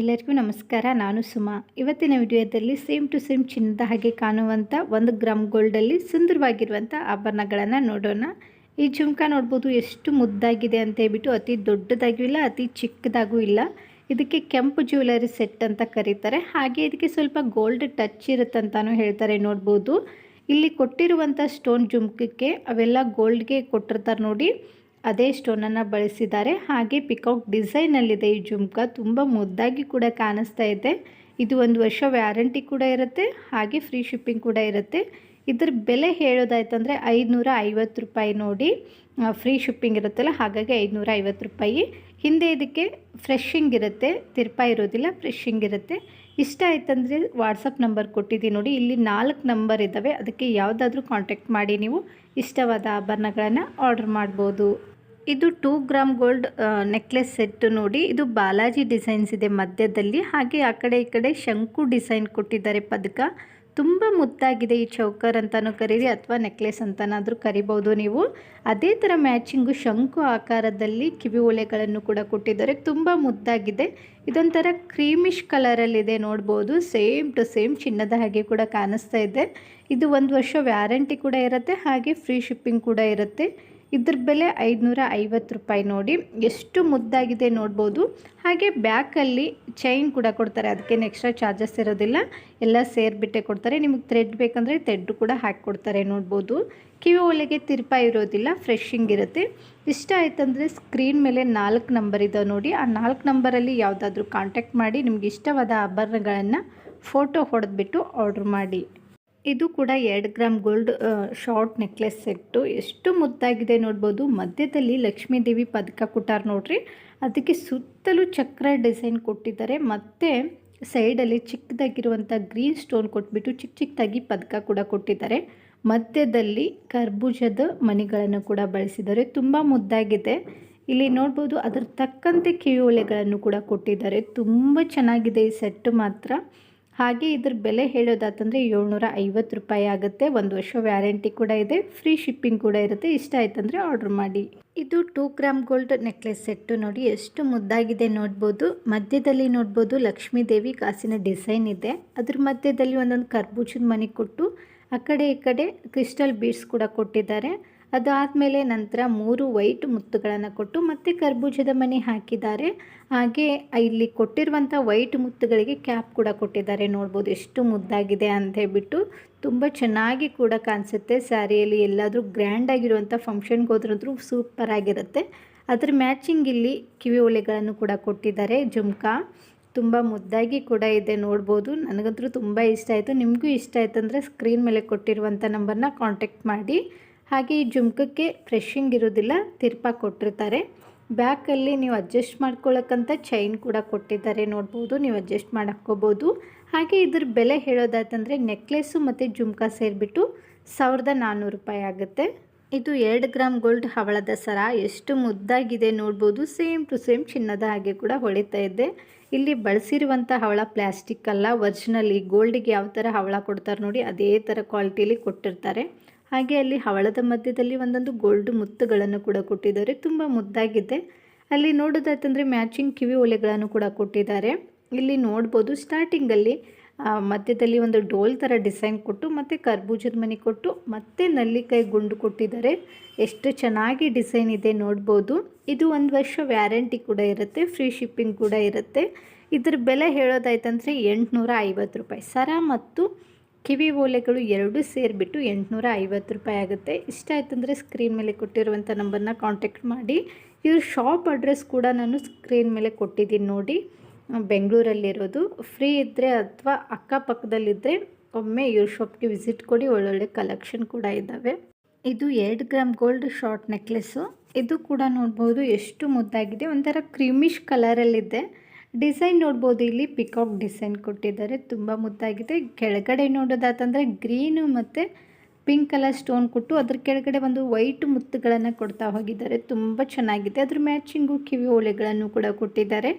ಎಲ್ಲರಿಗೂ ನಮಸ್ಕಾರ, ನಾನು ಸುಮಾ. ಇವತ್ತಿನ ವಿಡಿಯೋದಲ್ಲಿ ಸೇಮ್ ಟು ಸೇಮ್ ಚಿನ್ನದ ಹಾಗೆ ಕಾಣುವಂಥ ಒಂದು ಗ್ರಾಮ್ ಗೋಲ್ಡಲ್ಲಿ ಸುಂದರವಾಗಿರುವಂಥ ಆಭರಣಗಳನ್ನು ನೋಡೋಣ. ಈ ಜುಮ್ಕ ನೋಡ್ಬೋದು ಎಷ್ಟು ಮುದ್ದಾಗಿದೆ ಅಂತ ಹೇಳ್ಬಿಟ್ಟು ಅತಿ ದೊಡ್ಡದಾಗೂ ಇಲ್ಲ, ಅತಿ ಚಿಕ್ಕದಾಗೂ ಇಲ್ಲ. ಇದಕ್ಕೆ ಕೆಂಪು ಜ್ಯುವೆಲರಿ ಸೆಟ್ ಅಂತ ಕರೀತಾರೆ. ಹಾಗೆ ಇದಕ್ಕೆ ಸ್ವಲ್ಪ ಗೋಲ್ಡ್ ಟಚ್ ಇರುತ್ತಂತಾನು ಹೇಳ್ತಾರೆ ನೋಡ್ಬೋದು. ಇಲ್ಲಿ ಕೊಟ್ಟಿರುವಂಥ ಸ್ಟೋನ್ ಜುಮ್ಕಕ್ಕೆ ಅವೆಲ್ಲ ಗೋಲ್ಡ್ಗೆ ಕೊಟ್ಟಿರ್ತಾರೆ ನೋಡಿ. ಅದೇ ಸ್ಟೋನನ್ನು ಬಳಸಿದ್ದಾರೆ. ಹಾಗೆ ಪಿಕೌಟ್ ಡಿಸೈನಲ್ಲಿದೆ ಈ ಜುಮ್ಕ. ತುಂಬ ಮುದ್ದಾಗಿ ಕೂಡ ಕಾಣಿಸ್ತಾ ಇದೆ. ಇದು ಒಂದು ವರ್ಷ ವ್ಯಾರಂಟಿ ಕೂಡ ಇರುತ್ತೆ. ಹಾಗೆ ಫ್ರೀ ಶಿಪ್ಪಿಂಗ್ ಕೂಡ ಇರುತ್ತೆ. ಇದ್ರ ಬೆಲೆ ಹೇಳೋದಾಯ್ತಂದರೆ ಐದುನೂರ ಐವತ್ತು ರೂಪಾಯಿ ನೋಡಿ. ಫ್ರೀ ಶಿಪ್ಪಿಂಗ್ ಇರುತ್ತಲ್ಲ, ಹಾಗಾಗಿ ಐದುನೂರ ಐವತ್ತು ರೂಪಾಯಿ. ಹಿಂದೆ ಇದಕ್ಕೆ ಫ್ರೆಶಿಂಗ್ ಇರುತ್ತೆ. ತಿರ್ಪ ಇರೋದಿಲ್ಲ, ಫ್ರೆಶಿಂಗ್ ಇರುತ್ತೆ. ಇಷ್ಟ ಆಯ್ತಂದರೆ ವಾಟ್ಸಪ್ ನಂಬರ್ ಕೊಟ್ಟಿದ್ದೀನಿ ನೋಡಿ. ಇಲ್ಲಿ ನಾಲ್ಕು ನಂಬರ್ ಇದ್ದಾವೆ. ಅದಕ್ಕೆ ಯಾವುದಾದ್ರೂ ಕಾಂಟ್ಯಾಕ್ಟ್ ಮಾಡಿ ನೀವು. ಇಷ್ಟವಾದ ಆಭರಣಗಳನ್ನು ಆರ್ಡರ್ ಮಾಡ್ಬೋದು. ಇದು two gram gold necklace set ನೋಡಿ. ಇದು ಬಾಲಾಜಿ ಡಿಸೈನ್ಸ್ ಇದೆ ಮಧ್ಯದಲ್ಲಿ. ಹಾಗೆ ಆ ಕಡೆ ಈ ಕಡೆ ಶಂಕು ಡಿಸೈನ್ ಕೊಟ್ಟಿದ್ದಾರೆ ಪದಕ. ತುಂಬ ಮುದ್ದಾಗಿದೆ ಈ ಚೌಕರ್ ಅಂತಲೂ ಕರೀರಿ ಅಥವಾ ನೆಕ್ಲೆಸ್ ಅಂತನಾದರೂ ಕರಿಬೋದು ನೀವು. ಅದೇ ಥರ ಮ್ಯಾಚಿಂಗು ಶಂಕು ಆಕಾರದಲ್ಲಿ ಕಿವಿ ಒಲೆಗಳನ್ನು ಕೂಡ ಕೊಟ್ಟಿದ್ದಾರೆ. ತುಂಬ ಮುದ್ದಾಗಿದೆ. ಇದೊಂಥರ ಕ್ರೀಮಿಶ್ ಕಲರಲ್ಲಿದೆ ನೋಡ್ಬೋದು. ಸೇಮ್ ಟು ಸೇಮ್ ಚಿನ್ನದ ಹಾಗೆ ಕೂಡ ಕಾಣಿಸ್ತಾ ಇದೆ. ಇದು ಒಂದು ವರ್ಷ ವ್ಯಾರಂಟಿ ಕೂಡ ಇರುತ್ತೆ. ಹಾಗೆ ಫ್ರೀ ಶಿಪ್ಪಿಂಗ್ ಕೂಡ ಇರುತ್ತೆ. ಇದ್ರ ಬೆಲೆ ಐದುನೂರ ಐವತ್ತು ರೂಪಾಯಿ ನೋಡಿ ಎಷ್ಟು ಮುದ್ದಾಗಿದೆ ನೋಡ್ಬೋದು. ಹಾಗೆ ಬ್ಯಾಕಲ್ಲಿ ಚೈನ್ ಕೂಡ ಕೊಡ್ತಾರೆ. ಅದಕ್ಕೇನು ಎಕ್ಸ್ಟ್ರಾ ಚಾರ್ಜಸ್ ಇರೋದಿಲ್ಲ. ಎಲ್ಲ ಸೇರಿಬಿಟ್ಟೆ ಕೊಡ್ತಾರೆ. ನಿಮಗೆ ಥ್ರೆಡ್ ಬೇಕಂದರೆ ಥ್ರೆಡ್ ಕೂಡ ಹಾಕಿಕೊಡ್ತಾರೆ ನೋಡ್ಬೋದು. ಕಿವಿ ಒಳಗೆ ತಿರುಪ ಇರೋದಿಲ್ಲ. ಫ್ರೆಶಿಂಗ್ ಇರುತ್ತೆ. ಇಷ್ಟ ಆಯ್ತಂದರೆ ಸ್ಕ್ರೀನ್ ಮೇಲೆ ನಾಲ್ಕು ನಂಬರ್ ಇದೆ ನೋಡಿ. ಆ ನಾಲ್ಕು ನಂಬರಲ್ಲಿ ಯಾವುದಾದ್ರೂ ಕಾಂಟ್ಯಾಕ್ಟ್ ಮಾಡಿ ನಿಮ್ಗೆ ಇಷ್ಟವಾದ ಆಭರಣಗಳನ್ನು ಫೋಟೋ ಹೊಡೆದ್ಬಿಟ್ಟು ಆರ್ಡ್ರ್ ಮಾಡಿ. ಇದು ಕೂಡ ಎರಡು gram gold short necklace set. ಎಷ್ಟು ಮುದ್ದಾಗಿದೆ ನೋಡ್ಬೋದು. ಮಧ್ಯದಲ್ಲಿ ಲಕ್ಷ್ಮೀ ದೇವಿ ಪದಕ ಕೊಟ್ಟಾರ ನೋಡ್ರಿ. ಅದಕ್ಕೆ ಸುತ್ತಲೂ ಚಕ್ರ ಡಿಸೈನ್ ಕೊಟ್ಟಿದ್ದಾರೆ. ಮತ್ತು ಸೈಡಲ್ಲಿ ಚಿಕ್ಕದಾಗಿರುವಂಥ ಗ್ರೀನ್ ಸ್ಟೋನ್ ಕೊಟ್ಬಿಟ್ಟು ಚಿಕ್ಕ ಚಿಕ್ಕದಾಗಿ ಪದಕ ಕೂಡ ಕೊಟ್ಟಿದ್ದಾರೆ. ಮಧ್ಯದಲ್ಲಿ ಕರ್ಬೂಜದ ಮಣಿಗಳನ್ನು ಕೂಡ ಬಳಸಿದ್ದಾರೆ. ತುಂಬ ಮುದ್ದಾಗಿದೆ. ಇಲ್ಲಿ ನೋಡ್ಬೋದು ಅದರ ತಕ್ಕಂತೆ ಕಿವಿಯೋಲೆಗಳನ್ನು ಕೂಡ ಕೊಟ್ಟಿದ್ದಾರೆ. ತುಂಬ ಚೆನ್ನಾಗಿದೆ ಈ ಸೆಟ್ ಮಾತ್ರ. ಹಾಗೆ ಇದ್ರ ಬೆಲೆ ಹೇಳೋದಾತಂದರೆ ಏಳ್ನೂರ ಐವತ್ತು ರೂಪಾಯಿ ಆಗುತ್ತೆ. ಒಂದು ವರ್ಷ ವ್ಯಾರಂಟಿ ಕೂಡ ಇದೆ. ಫ್ರೀ ಶಿಪ್ಪಿಂಗ್ ಕೂಡ ಇರುತ್ತೆ. ಇಷ್ಟ ಆಯ್ತಂದರೆ ಆರ್ಡರ್ ಮಾಡಿ. ಇದು two gram gold necklace set ನೋಡಿ. ಎಷ್ಟು ಮುದ್ದಾಗಿದೆ ನೋಡ್ಬೋದು. ಮಧ್ಯದಲ್ಲಿ ನೋಡ್ಬೋದು ಲಕ್ಷ್ಮೀ ದೇವಿ ಕಾಸಿನ ಡಿಸೈನ್ ಇದೆ. ಅದ್ರ ಮಧ್ಯದಲ್ಲಿ ಒಂದೊಂದು ಕರ್ಬೂಜದ ಮನೆ ಕೊಟ್ಟು, ಆ ಕಡೆ ಈ ಕಡೆ ಕ್ರಿಸ್ಟಲ್ ಬೀಡ್ಸ್ ಕೂಡ ಕೊಟ್ಟಿದ್ದಾರೆ. ಅದಾದಮೇಲೆ ನಂತರ ಮೂರು ವೈಟ್ ಮುತ್ತುಗಳನ್ನು ಕೊಟ್ಟು ಮತ್ತೆ ಕರ್ಬೂಜದ ಮನೆ ಹಾಕಿದ್ದಾರೆ. ಹಾಗೆ ಇಲ್ಲಿ ಕೊಟ್ಟಿರುವಂಥ ವೈಟ್ ಮುತ್ತುಗಳಿಗೆ ಕ್ಯಾಪ್ ಕೂಡ ಕೊಟ್ಟಿದ್ದಾರೆ. ನೋಡ್ಬೋದು ಎಷ್ಟು ಮುದ್ದಾಗಿದೆ ಅಂತ ಹೇಳ್ಬಿಟ್ಟು ತುಂಬ ಚೆನ್ನಾಗಿ ಕೂಡ ಕಾಣಿಸುತ್ತೆ. ಸ್ಯಾರಿಯಲ್ಲಿ ಎಲ್ಲಾದರೂ ಗ್ರ್ಯಾಂಡಾಗಿರುವಂಥ ಫಂಕ್ಷನ್ಗೆ ಸೂಪರ್ ಆಗಿರುತ್ತೆ. ಅದರ ಮ್ಯಾಚಿಂಗ್ ಇಲ್ಲಿ ಕಿವಿ ಒಲೆಗಳನ್ನು ಕೂಡ ಕೊಟ್ಟಿದ್ದಾರೆ. ಜುಮ್ಕಾ ತುಂಬ ಮುದ್ದಾಗಿ ಕೂಡ ಇದೆ ನೋಡ್ಬೋದು. ನನಗಂತೂ ತುಂಬ ಇಷ್ಟ ಆಯಿತು. ನಿಮಗೂ ಇಷ್ಟ ಆಯ್ತು ಅಂದರೆ ಸ್ಕ್ರೀನ್ ಮೇಲೆ ಕೊಟ್ಟಿರುವಂಥ ನಂಬರ್ನ ಕಾಂಟ್ಯಾಕ್ಟ್ ಮಾಡಿ. ಹಾಗೆ ಈ ಜುಮ್ಕಕ್ಕೆ ಫ್ರೆಶಿಂಗ್ ಇರೋದಿಲ್ಲ, ತಿರ್ಪ ಕೊಟ್ಟಿರ್ತಾರೆ. ಬ್ಯಾಕಲ್ಲಿ ನೀವು ಅಡ್ಜಸ್ಟ್ ಮಾಡ್ಕೊಳ್ಳೋಕ್ಕಂತ ಚೈನ್ ಕೂಡ ಕೊಟ್ಟಿದ್ದಾರೆ ನೋಡ್ಬೋದು, ನೀವು ಅಡ್ಜಸ್ಟ್ ಮಾಡ್ಕೋಬೋದು ಹಾಗೆ ಇದ್ರ ಬೆಲೆ ಹೇಳೋದಾಯ್ತಂದರೆ ನೆಕ್ಲೆಸ್ಸು ಮತ್ತು ಜುಮ್ಕಾ ಸೇರಿಬಿಟ್ಟು ಸಾವಿರದ ನಾನ್ನೂರು ರೂಪಾಯಿ ಆಗುತ್ತೆ. ಇದು ಎರಡು ಗ್ರಾಮ್ ಗೋಲ್ಡ್ ಹವಳದ ಸರ, ಎಷ್ಟು ಮುದ್ದಾಗಿದೆ ನೋಡ್ಬೋದು ಸೇಮ್ ಟು ಸೇಮ್ ಚಿನ್ನದ ಹಾಗೆ ಕೂಡ ಹೊಳಿತಾ ಇದೆ. ಇಲ್ಲಿ ಬಳಸಿರುವಂಥ ಹವಳ ಪ್ಲಾಸ್ಟಿಕ್ ಅಲ್ಲ ಒರಿಜಿನಲಿ ಗೋಲ್ಡಿಗೆ ಯಾವ ಥರ ಹವಳ ಕೊಡ್ತಾರೆ ನೋಡಿ, ಅದೇ ಥರ ಕ್ವಾಲಿಟಿಲಿ ಕೊಟ್ಟಿರ್ತಾರೆ. ಹಾಗೆ ಅಲ್ಲಿ ಹವಳದ ಮಧ್ಯದಲ್ಲಿ ಒಂದೊಂದು ಗೋಲ್ಡ್ ಮುತ್ತುಗಳನ್ನು ಕೂಡ ಕೊಟ್ಟಿದ್ದಾರೆ. ತುಂಬ ಮುದ್ದಾಗಿದೆ. ಅಲ್ಲಿ ನೋಡೋದಾಯ್ತಂದರೆ ಮ್ಯಾಚಿಂಗ್ ಕಿವಿ ಒಲೆಗಳನ್ನು ಕೂಡ ಕೊಟ್ಟಿದ್ದಾರೆ. ಇಲ್ಲಿ ನೋಡ್ಬೋದು ಸ್ಟಾರ್ಟಿಂಗಲ್ಲಿ ಮಧ್ಯದಲ್ಲಿ ಒಂದು ಡೋಲ್ ಥರ ಡಿಸೈನ್ ಕೊಟ್ಟು, ಮತ್ತು ಕರ್ಬೂಜದ ಮನೆ ಕೊಟ್ಟು, ಮತ್ತೆ ನಲ್ಲಿಕಾಯಿ ಗುಂಡು ಕೊಟ್ಟಿದ್ದಾರೆ. ಎಷ್ಟು ಚೆನ್ನಾಗಿ ಡಿಸೈನ್ ಇದೆ ನೋಡ್ಬೋದು. ಇದು ಒಂದು ವರ್ಷ ವ್ಯಾರಂಟಿ ಕೂಡ ಇರುತ್ತೆ ಫ್ರೀ ಶಿಪ್ಪಿಂಗ್ ಕೂಡ ಇರುತ್ತೆ. ಇದ್ರ ಬೆಲೆ ಹೇಳೋದಾಯ್ತಂದರೆ ಎಂಟುನೂರ ರೂಪಾಯಿ. ಸರ ಮತ್ತು ಕಿವಿ ಓಲೆಗಳು ಎರಡೂ ಸೇರಿಬಿಟ್ಟು ಎಂಟುನೂರ ಐವತ್ತು ರೂಪಾಯಿ ಆಗುತ್ತೆ. ಇಷ್ಟ ಆಯ್ತಂದರೆ ಸ್ಕ್ರೀನ್ ಮೇಲೆ ಕೊಟ್ಟಿರುವಂಥ ನಂಬರ್ನ ಕಾಂಟ್ಯಾಕ್ಟ್ ಮಾಡಿ. ಇವ್ರ ಶಾಪ್ ಅಡ್ರೆಸ್ ಕೂಡ ನಾನು ಸ್ಕ್ರೀನ್ ಮೇಲೆ ಕೊಟ್ಟಿದ್ದೀನಿ ನೋಡಿ. ಬೆಂಗಳೂರಲ್ಲಿರೋದು. ಫ್ರೀ ಇದ್ದರೆ ಅಥವಾ ಅಕ್ಕಪಕ್ಕದಲ್ಲಿದ್ದರೆ ಒಮ್ಮೆ ಇವ್ರ ಶಾಪ್ಗೆ ವಿಸಿಟ್ ಕೊಡಿ. ಒಳ್ಳೊಳ್ಳೆ ಕಲೆಕ್ಷನ್ ಕೂಡ ಇದ್ದಾವೆ. ಇದು ಎರಡು ಗ್ರಾಮ್ ಗೋಲ್ಡ್ ಶಾರ್ಟ್ ನೆಕ್ಲೆಸ್ಸು ಇದು ಕೂಡ ನೋಡ್ಬೋದು ಎಷ್ಟು ಮುದ್ದಾಗಿದೆ. ಒಂಥರ ಕ್ರೀಮಿಶ್ ಕಲರಲ್ಲಿದೆ ಡಿಸೈನ್ ನೋಡ್ಬೋದು. ಇಲ್ಲಿ ಪಿಕಾಕ್ ಡಿಸೈನ್ ಕೊಟ್ಟಿದ್ದಾರೆ. ತುಂಬ ಮುದ್ದಾಗಿದೆ. ಕೆಳಗಡೆ ನೋಡೋದಾತಂದರೆ ಗ್ರೀನು ಮತ್ತು ಪಿಂಕ್ ಕಲರ್ ಸ್ಟೋನ್ ಕೊಟ್ಟು ಅದ್ರ ಕೆಳಗಡೆ ಒಂದು ವೈಟ್ ಮುತ್ತುಗಳನ್ನು ಕೊಡ್ತಾ ಹೋಗಿದ್ದಾರೆ. ತುಂಬ ಚೆನ್ನಾಗಿದೆ. ಅದ್ರ ಮ್ಯಾಚಿಂಗು ಕಿವಿ ಓಲೆಗಳನ್ನು ಕೂಡ ಕೊಟ್ಟಿದ್ದಾರೆ.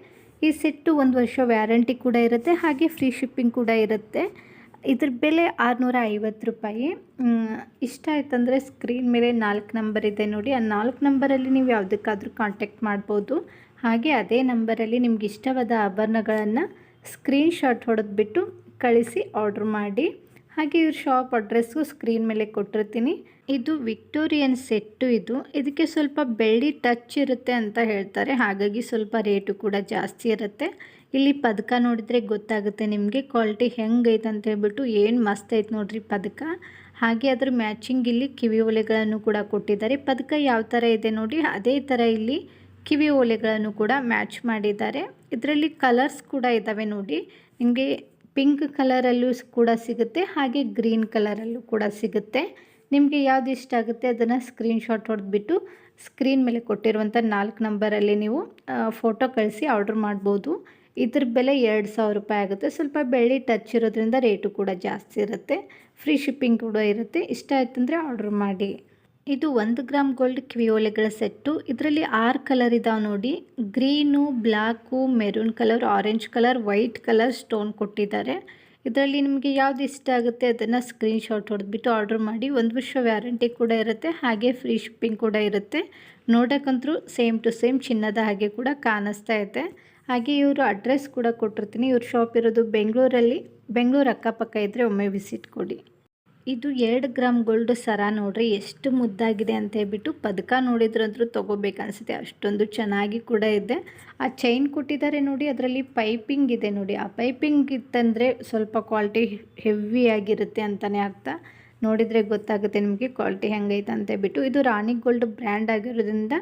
ಈ ಸೆಟ್ಟು ಒಂದು ವರ್ಷ ವ್ಯಾರಂಟಿ ಕೂಡ ಇರುತ್ತೆ. ಹಾಗೆ ಫ್ರೀ ಶಿಪ್ಪಿಂಗ್ ಕೂಡ ಇರುತ್ತೆ. ಇದ್ರ ಬೆಲೆ ಆರುನೂರ ಐವತ್ತು ರೂಪಾಯಿ ಇಷ್ಟ ಆಯ್ತಂದರೆ ಸ್ಕ್ರೀನ್ ಮೇಲೆ ನಾಲ್ಕು ನಂಬರ್ ಇದೆ ನೋಡಿ. ಆ ನಾಲ್ಕು ನಂಬರಲ್ಲಿ ನೀವು ಯಾವುದಕ್ಕಾದ್ರೂ ಕಾಂಟ್ಯಾಕ್ಟ್ ಮಾಡ್ಬೋದು. ಹಾಗೆ ಅದೇ ನಂಬರಲ್ಲಿ ನಿಮ್ಗೆ ಇಷ್ಟವಾದ ಆಭರಣಗಳನ್ನು ಸ್ಕ್ರೀನ್ಶಾಟ್ ಹೊಡೆದ್ಬಿಟ್ಟು ಕಳಿಸಿ ಆರ್ಡ್ರ್ ಮಾಡಿ. ಹಾಗೆ ಇವ್ರ ಶಾಪ್ ಅಡ್ರೆಸ್ಸು ಸ್ಕ್ರೀನ್ ಮೇಲೆ ಕೊಟ್ಟಿರ್ತೀನಿ. ಇದು ವಿಕ್ಟೋರಿಯನ್ ಸೆಟ್ಟು ಇದು. ಇದಕ್ಕೆ ಸ್ವಲ್ಪ ಬೆಳ್ಳಿ ಟಚ್ ಇರುತ್ತೆ ಅಂತ ಹೇಳ್ತಾರೆ. ಹಾಗಾಗಿ ಸ್ವಲ್ಪ ರೇಟು ಕೂಡ ಜಾಸ್ತಿ ಇರುತ್ತೆ. ಇಲ್ಲಿ ಪದಕ ನೋಡಿದರೆ ಗೊತ್ತಾಗುತ್ತೆ ನಿಮಗೆ. ಕ್ವಾಲಿಟಿ ಹೆಂಗೈತೆ ಅಂತ ಹೇಳ್ಬಿಟ್ಟು ಏನು ಮಸ್ತ್ ಐತೆ ನೋಡಿರಿ ಪದಕ. ಹಾಗೆ ಅದ್ರ ಮ್ಯಾಚಿಂಗ್ ಇಲ್ಲಿ ಕಿವಿ ಒಲೆಗಳನ್ನು ಕೂಡ ಕೊಟ್ಟಿದ್ದಾರೆ. ಪದಕ ಯಾವ ಥರ ಇದೆ ನೋಡಿ ಅದೇ ಥರ ಇಲ್ಲಿ ಕಿವಿ ಓಲೆಗಳನ್ನು ಕೂಡ ಮ್ಯಾಚ್ ಮಾಡಿದ್ದಾರೆ. ಇದರಲ್ಲಿ ಕಲರ್ಸ್ ಕೂಡ ಇದ್ದಾವೆ ನೋಡಿ. ನಿಮಗೆ ಪಿಂಕ್ ಕಲರಲ್ಲೂ ಕೂಡ ಸಿಗುತ್ತೆ, ಹಾಗೆ ಗ್ರೀನ್ ಕಲರಲ್ಲೂ ಕೂಡ ಸಿಗುತ್ತೆ. ನಿಮಗೆ ಯಾವ್ದು ಇಷ್ಟ ಆಗುತ್ತೆ ಅದನ್ನು ಸ್ಕ್ರೀನ್ಶಾಟ್ ಹೊಡೆದ್ಬಿಟ್ಟು ಸ್ಕ್ರೀನ್ ಮೇಲೆ ಕೊಟ್ಟಿರುವಂಥ ನಾಲ್ಕು ನಂಬರಲ್ಲಿ ನೀವು ಫೋಟೋ ಕಳಿಸಿ ಆರ್ಡ್ರ್ ಮಾಡ್ಬೋದು. ಇದ್ರ ಬೆಲೆ ಎರಡು ಸಾವಿರ ರೂಪಾಯಿ ಆಗುತ್ತೆ. ಸ್ವಲ್ಪ ಬೆಳ್ಳಿ ಟಚ್ ಇರೋದ್ರಿಂದ ರೇಟು ಕೂಡ ಜಾಸ್ತಿ ಇರುತ್ತೆ. ಫ್ರೀ ಶಿಪ್ಪಿಂಗ್ ಕೂಡ ಇರುತ್ತೆ. ಇಷ್ಟ ಆಯ್ತಂದರೆ ಆರ್ಡ್ರ್ ಮಾಡಿ. ಇದು ಒಂದು ಗ್ರಾಮ್ ಗೋಲ್ಡ್ ಕಿವಿಯೋಲೆಗಳ ಸೆಟ್ಟು. ಇದರಲ್ಲಿ ಆರು ಕಲರ್ ಇದಾವೆ ನೋಡಿ. Green black maroon colour, orange colour, white colour stone ಕೊಟ್ಟಿದ್ದಾರೆ. ಇದರಲ್ಲಿ ನಿಮಗೆ ಯಾವ್ದು ಇಷ್ಟ ಆಗುತ್ತೆ ಅದನ್ನು ಸ್ಕ್ರೀನ್ಶಾಟ್ ಹೊಡೆದ್ಬಿಟ್ಟು ಆರ್ಡರ್ ಮಾಡಿ. ಒಂದು ವರ್ಷ ವ್ಯಾರಂಟಿ ಕೂಡ ಇರುತ್ತೆ, ಹಾಗೆ ಫ್ರೀ ಶಿಪ್ಪಿಂಗ್ ಕೂಡ ಇರುತ್ತೆ. ನೋಡೋಕ್ಕಂತೂ ಸೇಮ್ ಟು ಸೇಮ್ ಚಿನ್ನದ ಹಾಗೆ ಕೂಡ ಕಾಣಿಸ್ತಾ ಇದೆ. ಹಾಗೆ ಇವರು ಅಡ್ರೆಸ್ ಕೂಡ ಕೊಟ್ಟಿರ್ತೀನಿ. ಇವ್ರ ಶಾಪ್ ಇರೋದು ಬೆಂಗಳೂರಲ್ಲಿ. ಬೆಂಗಳೂರು ಅಕ್ಕಪಕ್ಕ ಇದ್ದರೆ ಒಮ್ಮೆ ವಿಸಿಟ್ ಕೊಡಿ. ಇದು ಎರಡು ಗ್ರಾಮ್ ಗೋಲ್ಡ್ ಸರ ನೋಡ್ರಿ, ಎಷ್ಟು ಮುದ್ದಾಗಿದೆ ಅಂತ ಹೇಳ್ಬಿಟ್ಟು ಪದಕ ನೋಡಿದ್ರಂತೂ ತೊಗೋಬೇಕನ್ಸುತ್ತೆ ಅಷ್ಟೊಂದು ಚೆನ್ನಾಗಿ ಕೂಡ ಇದೆ. ಆ ಚೈನ್ ಕೊಟ್ಟಿದ್ದಾರೆ ನೋಡಿ, ಅದರಲ್ಲಿ ಪೈಪಿಂಗ್ ಇದೆ ನೋಡಿ. ಆ ಪೈಪಿಂಗ್ ಇತ್ತಂದರೆ ಸ್ವಲ್ಪ ಕ್ವಾಲಿಟಿ ಹೆವಿ ಆಗಿರುತ್ತೆ ಅಂತಲೇ ಆಗ್ತಾ ನೋಡಿದರೆ ಗೊತ್ತಾಗುತ್ತೆ ನಿಮಗೆ ಕ್ವಾಲಿಟಿ ಹೆಂಗೈತೆ ಅಂತ ಹೇಳ್ಬಿಟ್ಟು. ಇದು ರಾಣಿ ಗೋಲ್ಡ್ ಬ್ರ್ಯಾಂಡ್ ಆಗಿರೋದ್ರಿಂದ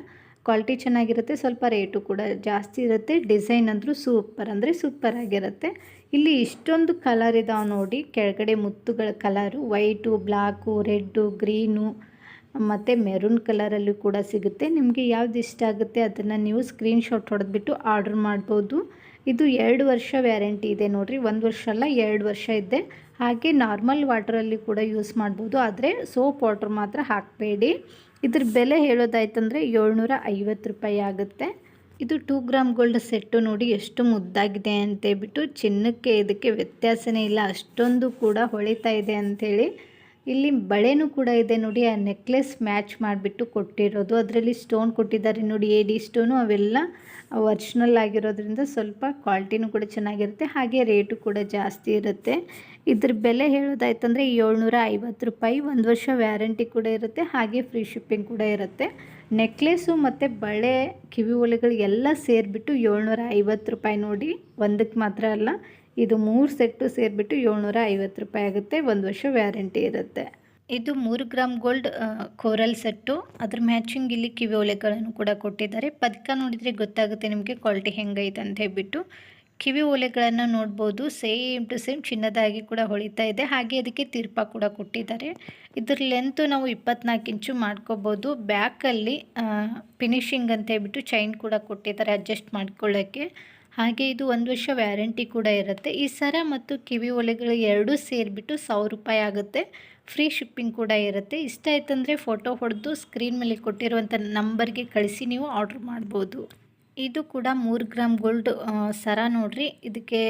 ಕ್ವಾಲಿಟಿ ಚೆನ್ನಾಗಿರುತ್ತೆ, ಸ್ವಲ್ಪ ರೇಟು ಕೂಡ ಜಾಸ್ತಿ ಇರುತ್ತೆ. ಡಿಸೈನ್ ಅಂದರೂ ಸೂಪರ್, ಅಂದರೆ ಸೂಪರ್ ಆಗಿರುತ್ತೆ. ಇಲ್ಲಿ ಇಷ್ಟೊಂದು ಕಲರ್ ಇದಾವೆ ನೋಡಿ, ಕೆಳಗಡೆ ಮುತ್ತುಗಳ colour, white black red, green, ಮತ್ತು ಮೆರೂನ್ ಕಲರಲ್ಲೂ ಕೂಡ ಸಿಗುತ್ತೆ. ನಿಮಗೆ ಯಾವ್ದು ಇಷ್ಟ ಆಗುತ್ತೆ ಅದನ್ನು ನೀವು ಸ್ಕ್ರೀನ್ಶಾಟ್ ಹೊಡೆದ್ಬಿಟ್ಟು ಆರ್ಡ್ರ್ ಮಾಡ್ಬೋದು. ಇದು ಎರಡು ವರ್ಷ ವ್ಯಾರಂಟಿ ಇದೆ ನೋಡಿರಿ, ಒಂದು ವರ್ಷ ಅಲ್ಲ, ಎರಡು ವರ್ಷ ಇದೆ. ಹಾಗೆ ನಾರ್ಮಲ್ ವಾಟರಲ್ಲಿ ಕೂಡ ಯೂಸ್ ಮಾಡ್ಬೋದು, ಆದರೆ ಸೋಪ್ ವಾಟ್ರ್ ಮಾತ್ರ ಹಾಕಬೇಡಿ. ಇದ್ರ ಬೆಲೆ ಹೇಳೋದಾಯ್ತಂದರೆ ಏಳ್ನೂರ ಐವತ್ತು ರೂಪಾಯಿ ಆಗುತ್ತೆ. ಇದು ಟೂ ಗ್ರಾಮ್ ಗೋಲ್ಡ್ ಸೆಟ್ಟು ನೋಡಿ ಎಷ್ಟು ಮುದ್ದಾಗಿದೆ ಅಂತೇಳ್ಬಿಟ್ಟು ಚಿನ್ನಕ್ಕೆ ಇದಕ್ಕೆ ವ್ಯತ್ಯಾಸನೇ ಇಲ್ಲ. ಅಷ್ಟೊಂದು ಕೂಡ ಹೊಳಿತಾ ಇದೆ ಅಂಥೇಳಿ ಇಲ್ಲಿ ಬಳೆನೂ ಕೂಡ ಇದೆ ನೋಡಿ, ಆ ನೆಕ್ಲೆಸ್ ಮ್ಯಾಚ್ ಮಾಡಿಬಿಟ್ಟು ಕೊಟ್ಟಿರೋದು. ಅದರಲ್ಲಿ ಸ್ಟೋನ್ ಕೊಟ್ಟಿದ್ದಾರೆ ನೋಡಿ ಏಡಿ ಸ್ಟೋನು ಅವೆಲ್ಲ ಒರ್ಜಿನಲ್ ಆಗಿರೋದ್ರಿಂದ ಸ್ವಲ್ಪ ಕ್ವಾಲಿಟಿನೂ ಕೂಡ ಚೆನ್ನಾಗಿರುತ್ತೆ. ಹಾಗೆ ರೇಟು ಕೂಡ ಜಾಸ್ತಿ ಇರುತ್ತೆ. ಇದ್ರ ಬೆಲೆ ಹೇಳೋದಾಯ್ತಂದರೆ ಏಳ್ನೂರ ಐವತ್ತು ರೂಪಾಯಿ. ಒಂದು ವರ್ಷ ವ್ಯಾರಂಟಿ ಕೂಡ ಇರುತ್ತೆ, ಹಾಗೆ ಫ್ರೀ ಶಿಪ್ಪಿಂಗ್ ಕೂಡ ಇರುತ್ತೆ. ನೆಕ್ಲೆಸ್ಸು ಮತ್ತು ಬಳೆ, ಕಿವಿ ಒಲೆಗಳು ಎಲ್ಲ ಸೇರಿಬಿಟ್ಟು ಏಳ್ನೂರ ರೂಪಾಯಿ ನೋಡಿ. ಒಂದಕ್ಕೆ ಮಾತ್ರ ಅಲ್ಲ ಇದು ಮೂರು ಸೆಟ್ಟು ಸೇರಿಬಿಟ್ಟು ಏಳ್ನೂರ ಐವತ್ತು ರೂಪಾಯಿ ಆಗುತ್ತೆ, ಒಂದು ವರ್ಷ ವ್ಯಾರಂಟಿ ಇರುತ್ತೆ. ಇದು ಮೂರು ಗ್ರಾಮ್ ಗೋಲ್ಡ್ ಕೋರಲ್ ಸೆಟ್ಟು. ಅದ್ರ ಮ್ಯಾಚಿಂಗ್ ಇಲ್ಲಿ ಕಿವಿ ಓಲೆಗಳನ್ನು ಕೂಡ ಕೊಟ್ಟಿದ್ದಾರೆ. ಪದಕ ನೋಡಿದರೆ ಗೊತ್ತಾಗುತ್ತೆ ನಿಮಗೆ ಕ್ವಾಲಿಟಿ ಹೆಂಗೈತೆ ಅಂತ ಹೇಳ್ಬಿಟ್ಟು. ಕಿವಿ ಓಲೆಗಳನ್ನು ನೋಡ್ಬೋದು, ಸೇಮ್ ಟು ಸೇಮ್ ಚಿನ್ನದಾಗಿ ಕೂಡ ಹೊಳಿತಾ ಇದೆ. ಹಾಗೆ ಅದಕ್ಕೆ ತೀರ್ಪ ಕೂಡ ಕೊಟ್ಟಿದ್ದಾರೆ. ಇದ್ರ ಲೆಂತು ನಾವು ಇಪ್ಪತ್ನಾಲ್ಕು ಇಂಚು ಮಾಡ್ಕೋಬೋದು. ಬ್ಯಾಕಲ್ಲಿ ಫಿನಿಶಿಂಗ್ ಅಂತ ಹೇಳ್ಬಿಟ್ಟು ಚೈನ್ ಕೂಡ ಕೊಟ್ಟಿದ್ದಾರೆ ಅಡ್ಜಸ್ಟ್ ಮಾಡ್ಕೊಳ್ಳೋಕ್ಕೆ. ಹಾಗೆ ಇದು ಒಂದು ವರ್ಷ ವ್ಯಾರಂಟಿ ಕೂಡ ಇರುತ್ತೆ. ಈ ಸರ ಮತ್ತು ಕಿವಿ ಒಲೆಗಳು ಎರಡೂ ಸೇರಿಬಿಟ್ಟು ಸಾವಿರ ರೂಪಾಯಿ ಆಗುತ್ತೆ. ಫ್ರೀ ಶಿಪ್ಪಿಂಗ್ ಕೂಡ ಇರುತ್ತೆ. ಇಷ್ಟ ಆಯ್ತಂದರೆ ಫೋಟೋ ಹೊಡೆದು ಸ್ಕ್ರೀನ್ ಮೇಲೆ ಕೊಟ್ಟಿರುವಂಥ ನಂಬರ್ಗೆ ಕಳಿಸಿ ನೀವು ಆರ್ಡ್ರ್ ಮಾಡ್ಬೋದು. ಇದು ಕೂಡ ಮೂರು ಗ್ರಾಮ್ ಗೋಲ್ಡ್ ಸರ ನೋಡ್ರಿ. ಇದಕ್ಕೆ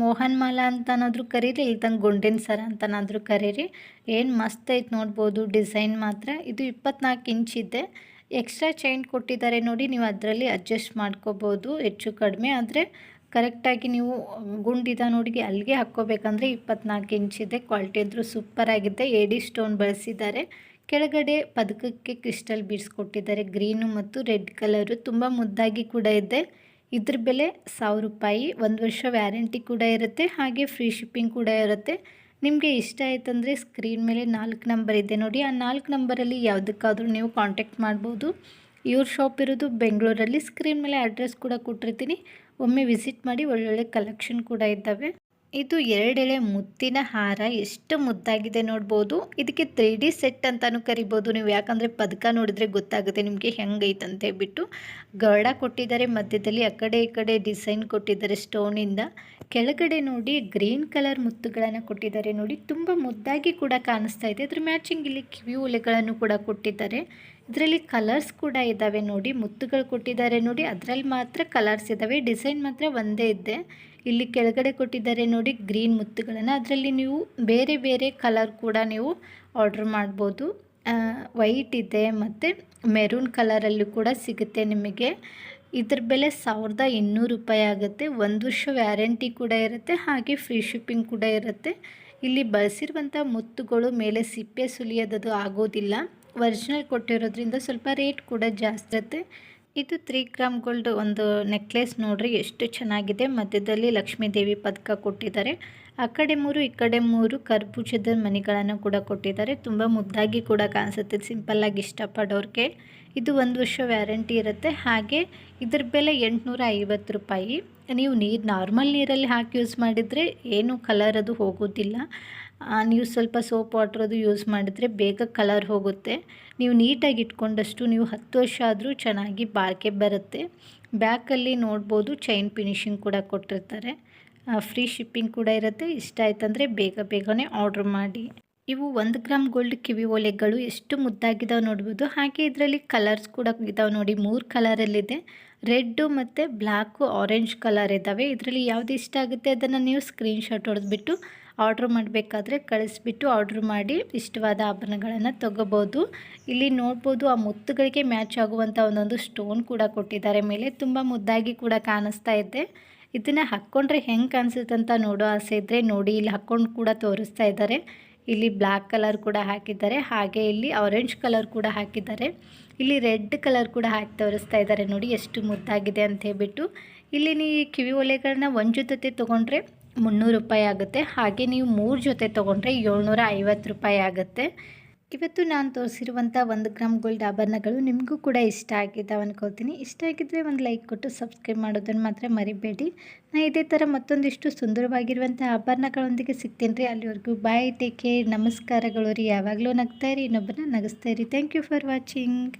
ಮೋಹನ್ ಮಾಲಾ ಅಂತನಾದರೂ ಕರೀರಿ, ಇಲ್ದಂಗೆ ಗುಂಡಿನ ಸರ ಅಂತನಾದರೂ ಕರೀರಿ. ಏನು ಮಸ್ತ್ ಐತೆ ನೋಡ್ಬೋದು ಡಿಸೈನ್ ಮಾತ್ರ. ಇದು ಇಪ್ಪತ್ನಾಲ್ಕು ಇಂಚಿದೆ ಎಕ್ಸ್ಟ್ರಾ ಚೈನ್ ಕೊಟ್ಟಿದ್ದಾರೆ ನೋಡಿ, ನೀವು ಅದರಲ್ಲಿ ಅಡ್ಜಸ್ಟ್ ಮಾಡ್ಕೋಬೋದು ಹೆಚ್ಚು ಕಡಿಮೆ. ಆದರೆ ಕರೆಕ್ಟಾಗಿ ನೀವು ಗುಂಡಿದ ನೋಡಿ ಅಲ್ಲಿಗೆ ಹಾಕ್ಕೋಬೇಕಂದ್ರೆ ಇಪ್ಪತ್ನಾಲ್ಕು ಇಂಚಿದೆ ಕ್ವಾಲಿಟಿ ಅಂದರೂ ಸೂಪರಾಗಿದೆ ಎಡಿ ಸ್ಟೋನ್ ಬಳಸಿದ್ದಾರೆ. ಕೆಳಗಡೆ ಪದಕಕ್ಕೆ ಕ್ರಿಸ್ಟಲ್ ಬೀಡ್ಸ್ ಕೊಟ್ಟಿದ್ದಾರೆ, ಗ್ರೀನು ಮತ್ತು ರೆಡ್ ಕಲರು. ತುಂಬ ಮುದ್ದಾಗಿ ಕೂಡ ಇದೆ. ಇದ್ರ ಬೆಲೆ ಸಾವಿರ ರೂಪಾಯಿ. ಒಂದು ವರ್ಷ ವ್ಯಾರಂಟಿ ಕೂಡ ಇರುತ್ತೆ, ಹಾಗೆ ಫ್ರೀ ಶಿಪ್ಪಿಂಗ್ ಕೂಡ ಇರುತ್ತೆ. ನಿಮಗೆ ಇಷ್ಟ ಆಯ್ತಂದರೆ ಸ್ಕ್ರೀನ್ ಮೇಲೆ ನಾಲ್ಕು ನಂಬರ್ ಇದೆ ನೋಡಿ. ಆ ನಾಲ್ಕು ನಂಬರಲ್ಲಿ ಯಾವುದಕ್ಕಾದರೂ ನೀವು ಕಾಂಟ್ಯಾಕ್ಟ್ ಮಾಡ್ಬೋದು. ಇವ್ರ ಶಾಪ್ ಇರೋದು ಬೆಂಗಳೂರಲ್ಲಿ. ಸ್ಕ್ರೀನ್ ಮೇಲೆ ಅಡ್ರೆಸ್ ಕೂಡ ಕೊಟ್ಟಿರ್ತೀನಿ. ಒಮ್ಮೆ ವಿಸಿಟ್ ಮಾಡಿ ಒಳ್ಳೊಳ್ಳೆ ಕಲೆಕ್ಷನ್ ಕೂಡ ಇದ್ದಾವೆ. ಇದು ಎರಡೆಳೆ ಮುತ್ತಿನ ಹಾರ. ಎಷ್ಟು ಮುದ್ದಾಗಿದೆ ನೋಡ್ಬೋದು. ಇದಕ್ಕೆ ತ್ರೀ ಡಿ ಸೆಟ್ ಅಂತಲೂ ಕರಿಬೋದು. ನೀವು ಯಾಕಂದರೆ ಪದಕ ನೋಡಿದ್ರೆ ಗೊತ್ತಾಗುತ್ತೆ ನಿಮಗೆ ಹೆಂಗೈತಂತ ಹೇಳ್ಬಿಟ್ಟು. ಗರ್ಡ ಕೊಟ್ಟಿದ್ದಾರೆ. ಮಧ್ಯದಲ್ಲಿ ಆ ಕಡೆ ಈ ಕಡೆ ಡಿಸೈನ್ ಕೊಟ್ಟಿದ್ದಾರೆ ಸ್ಟೋನಿಂದ. ಕೆಳಗಡೆ ನೋಡಿ ಗ್ರೀನ್ ಕಲರ್ ಮುತ್ತುಗಳನ್ನು ಕೊಟ್ಟಿದ್ದಾರೆ ನೋಡಿ. ತುಂಬ ಮುದ್ದಾಗಿ ಕೂಡ ಕಾಣಿಸ್ತಾ ಇದೆ. ಅದ್ರ ಮ್ಯಾಚಿಂಗ್ ಇಲ್ಲಿ ಕಿವಿ ಉಲೆಗಳನ್ನು ಕೂಡ ಕೊಟ್ಟಿದ್ದಾರೆ. ಇದರಲ್ಲಿ ಕಲರ್ಸ್ ಕೂಡ ಇದ್ದಾವೆ ನೋಡಿ. ಮುತ್ತುಗಳು ಕೊಟ್ಟಿದ್ದಾರೆ ನೋಡಿ. ಅದರಲ್ಲಿ ಮಾತ್ರ ಕಲರ್ಸ್ ಇದ್ದಾವೆ ಡಿಸೈನ್ ಮಾತ್ರ ಒಂದೇ ಇದೆ. ಇಲ್ಲಿ ಕೆಳಗಡೆ ಕೊಟ್ಟಿದ್ದಾರೆ ನೋಡಿ ಗ್ರೀನ್ ಮುತ್ತುಗಳನ್ನು. ಅದರಲ್ಲಿ ನೀವು ಬೇರೆ ಬೇರೆ ಕಲರ್ ಕೂಡ ನೀವು ಆರ್ಡ್ರ್ ಮಾಡ್ಬೋದು. ವೈಟ್ ಇದೆ ಮತ್ತು ಮೆರೂನ್ ಕಲರಲ್ಲೂ ಕೂಡ ಸಿಗುತ್ತೆ ನಿಮಗೆ. ಇದ್ರ ಬೆಲೆ ಸಾವಿರದ ಇನ್ನೂರು ರೂಪಾಯಿ ಆಗುತ್ತೆ. ಒಂದು ವರ್ಷ ವ್ಯಾರಂಟಿ ಕೂಡ ಇರುತ್ತೆ, ಹಾಗೆ ಫ್ರೀ ಶಿಪ್ಪಿಂಗ್ ಕೂಡ ಇರುತ್ತೆ. ಇಲ್ಲಿ ಬಳಸಿರುವಂಥ ಮುತ್ತುಗಳು ಮೇಲೆ ಸಿಪ್ಪೆ ಸುಲಿಯೋದದು ಆಗೋದಿಲ್ಲ. ಒರಿಜಿನಲ್ ಕೊಟ್ಟಿರೋದ್ರಿಂದ ಸ್ವಲ್ಪ ರೇಟ್ ಕೂಡ ಜಾಸ್ತಿ ಇರುತ್ತೆ. ಇದು ತ್ರೀ ಗ್ರಾಮ್ ಗೋಲ್ಡ್ ಒಂದು ನೆಕ್ಲೆಸ್ ನೋಡ್ರಿ, ಎಷ್ಟು ಚೆನ್ನಾಗಿದೆ. ಮಧ್ಯದಲ್ಲಿ ಲಕ್ಷ್ಮೀ ದೇವಿ ಪದಕ ಕೊಟ್ಟಿದ್ದಾರೆ. ಆ ಕಡೆ ಮೂರು, ಈ ಕಡೆ ಮೂರು ಕರ್ಬೂಜದ ಮನೆಗಳನ್ನು ಕೂಡ ಕೊಟ್ಟಿದ್ದಾರೆ. ತುಂಬ ಮುದ್ದಾಗಿ ಕೂಡ ಕಾಣಿಸುತ್ತೆ. ಸಿಂಪಲ್ಲಾಗಿ ಇಷ್ಟಪಡೋರಿಗೆ. ಇದು ಒಂದು ವರ್ಷ ವ್ಯಾರಂಟಿ ಇರುತ್ತೆ. ಹಾಗೆ ಇದ್ರ ಬೆಲೆ ಎಂಟುನೂರ ಐವತ್ತು ರೂಪಾಯಿ. ನೀವು ನೀರು, ನಾರ್ಮಲ್ ನೀರಲ್ಲಿ ಹಾಕಿ ಯೂಸ್ ಮಾಡಿದರೆ ಏನು ಕಲರ್ ಅದು ಹೋಗೋದಿಲ್ಲ. ನೀವು ಸ್ವಲ್ಪ ಸೋಪ್ ವಾಟ್ರದು ಯೂಸ್ ಮಾಡಿದರೆ ಬೇಗ ಕಲರ್ ಹೋಗುತ್ತೆ. ನೀವು ನೀಟಾಗಿ ಇಟ್ಕೊಂಡಷ್ಟು ನೀವು ಹತ್ತು ವರ್ಷ ಆದರೂ ಚೆನ್ನಾಗಿ ಬಾಳಿಕೆ ಬರುತ್ತೆ. ಬ್ಯಾಕಲ್ಲಿ ನೋಡ್ಬೋದು ಚೈನ್ ಫಿನಿಶಿಂಗ್ ಕೂಡ ಕೊಟ್ಟಿರ್ತಾರೆ. ಫ್ರೀ ಶಿಪ್ಪಿಂಗ್ ಕೂಡ ಇರುತ್ತೆ. ಇಷ್ಟ ಆಯ್ತಂದರೆ ಬೇಗ ಬೇಗನೆ ಆರ್ಡ್ರ್ ಮಾಡಿ. ಇವು ಒಂದು ಗ್ರಾಮ್ ಗೋಲ್ಡ್ ಕಿವಿ ಓಲೆಗಳು ಎಷ್ಟು ಮುದ್ದಾಗಿದ್ದಾವೆ ನೋಡ್ಬೋದು. ಹಾಗೆ ಇದರಲ್ಲಿ ಕಲರ್ಸ್ ಕೂಡ ಇದ್ದಾವೆ ನೋಡಿ. ಮೂರು ಕಲರಲ್ಲಿದೆ ರೆಡ್ಡು ಮತ್ತು ಬ್ಲ್ಯಾಕು ಆರೆಂಜ್ ಕಲರ್ ಇದ್ದಾವೆ ಇದರಲ್ಲಿ ಯಾವುದು ಇಷ್ಟ ಆಗುತ್ತೆ ಅದನ್ನು ನೀವು ಸ್ಕ್ರೀನ್ಶಾಟ್ ಹೊಡೆದ್ಬಿಟ್ಟು ಆರ್ಡ್ರ್ ಮಾಡಬೇಕಾದ್ರೆ ಕಳಿಸ್ಬಿಟ್ಟು ಆರ್ಡ್ರ್ ಮಾಡಿ ಇಷ್ಟವಾದ ಆಭರಣಗಳನ್ನು ತಗೋಬೋದು. ಇಲ್ಲಿ ನೋಡ್ಬೋದು ಆ ಮುತ್ತುಗಳಿಗೆ ಮ್ಯಾಚ್ ಆಗುವಂಥ ಒಂದೊಂದು ಸ್ಟೋನ್ ಕೂಡ ಕೊಟ್ಟಿದ್ದಾರೆ. ಮೇಲೆ ತುಂಬ ಮುದ್ದಾಗಿ ಕೂಡ ಕಾಣಿಸ್ತಾ ಇದೆ. ಇದನ್ನು ಹಾಕ್ಕೊಂಡ್ರೆ ಹೆಂಗೆ ಕಾಣಿಸುತ್ತೆ ಅಂತ ನೋಡೋ ಆಸೆ ಇದ್ದರೆ ನೋಡಿ, ಇಲ್ಲಿ ಹಾಕ್ಕೊಂಡು ಕೂಡ ತೋರಿಸ್ತಾ ಇದ್ದಾರೆ. ಇಲ್ಲಿ ಬ್ಲ್ಯಾಕ್ ಕಲರ್ ಕೂಡ ಹಾಕಿದ್ದಾರೆ. ಹಾಗೆ ಇಲ್ಲಿ ಆರೆಂಜ್ ಕಲರ್ ಕೂಡ ಹಾಕಿದ್ದಾರೆ. ಇಲ್ಲಿ ರೆಡ್ ಕಲರ್ ಕೂಡ ಹಾಕಿ ತೋರಿಸ್ತಾ ಇದ್ದಾರೆ. ನೋಡಿ ಎಷ್ಟು ಮುದ್ದಾಗಿದೆ ಅಂತ ಹೇಳ್ಬಿಟ್ಟು. ಇಲ್ಲಿ ನೀವು ಕಿವಿ ಒಲೆಗಳನ್ನ ಒಂದು ಜೊತೆ ತೊಗೊಂಡ್ರೆ ಮುನ್ನೂರು ರೂಪಾಯಿ ಆಗುತ್ತೆ. ಹಾಗೆ ನೀವು ಮೂರು ಜೊತೆ ತೊಗೊಂಡ್ರೆ ಏಳ್ನೂರ ಐವತ್ತು ರೂಪಾಯಿ ಆಗುತ್ತೆ. ಇವತ್ತು ನಾನು ತೋರಿಸಿರುವಂಥ ಒಂದು ಗ್ರಾಮ್ ಗೋಲ್ಡ್ ಆಭರಣಗಳು ನಿಮಗೂ ಕೂಡ ಇಷ್ಟ ಆಗಿದ್ದಾವೆ ಅನ್ಕೋತೀನಿ ಇಷ್ಟ ಆಗಿದ್ದರೆ ಒಂದು ಲೈಕ್ ಕೊಟ್ಟು ಸಬ್ಸ್ಕ್ರೈಬ್ ಮಾಡೋದನ್ನು ಮಾತ್ರ ಮರಿಬೇಡಿ. ನಾನು ಇದೇ ಥರ ಮತ್ತೊಂದಿಷ್ಟು ಸುಂದರವಾಗಿರುವಂಥ ಆಭರಣಗಳೊಂದಿಗೆ ಸಿಗ್ತೀನಿ ರೀ. ಅಲ್ಲಿವರೆಗೂ ಬಾಯ್ ಟೇಕ್ ಕೇರ್ ನಮಸ್ಕಾರಗಳು ರೀ. ಯಾವಾಗಲೂ ನಗ್ತಾ ಇರಿ. ಇನ್ನೊಬ್ಬರನ್ನ ನಗಿಸ್ತಾ ಇರಿ. Thank you for watching